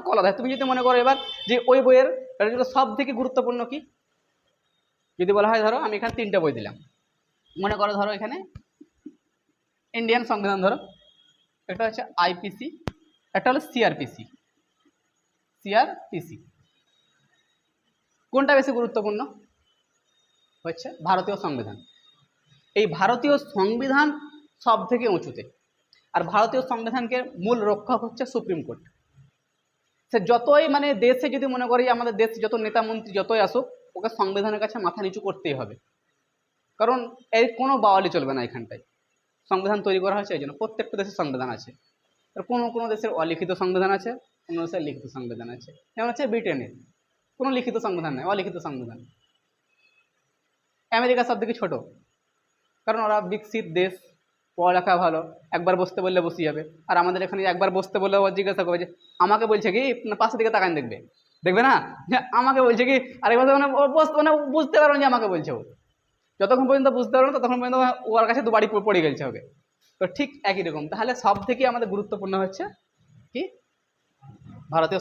পার্থক্য আলাদা তুমি যদি মনে করো এবার যে ওই বইয়ের সব থেকে গুরুত্বপূর্ণ কি? যদি বলা হয় ধরো আমি এখানে তিনটা বই দিলাম। মনে করো ধরো এখানে ইন্ডিয়ান সংবিধান ধরো। একটা হচ্ছে আইপিসি একটা হলো সিআরপিসি সিআরপিসি কোনটা বেশি গুরুত্বপূর্ণ? হচ্ছে ভারতীয় সংবিধান। এই ভারতীয় সংবিধান সব থেকে উঁচুতে। আর ভারতীয় সংবিধানকে মূল রক্ষক হচ্ছে সুপ্রিম কোর্ট। সে যতই মানে দেশে যদি মনে করি আমাদের দেশে যত নেতা মন্ত্রী যতই আসুক, ওকে সংবিধানের কাছে মাথা নিচু করতেই হবে। কারণ এর কোনো বাওয়ালি চলবে না এখানটায়। সংবিধান তৈরি করা হয়েছে, এই জন্য প্রত্যেকটা দেশের সংবিধান আছে। কোনো কোনো দেশের অলিখিত সংবিধান আছে, কোনো দেশের লিখিত সংবিধান আছে। যেমন হচ্ছে ব্রিটেনের কোনো লিখিত সংবিধান নেই, অলিখিত সংবিধান। আমেরিকা সব থেকে ছোটো, কারণ ওরা বিকশিত দেশ। পড়ালেখা ভালো, একবার বসতে বললে বসে যাবে আর আমাদের এখানে একবার বসতে বললে ও জিজ্ঞাসা করবে যে, আমাকে বলছে কি, না, পাশের দিকে তাকান দেখবে। দেখবে না? আমাকে বলছে কি, আরেকবার মানে ও বস- মানে বুঝতে পারো যে আমাকে বলছে ও। যতক্ষণ পর্যন্ত বুঝতে পারো না, ততক্ষণ পর্যন্ত ওর কাছে দুবারই পড়ে গেছে ওকে। তো ঠিক একই রকম। তাহলে সব থেকে আমাদের গুরুত্বপূর্ণ হচ্ছে কি? ভারতীয়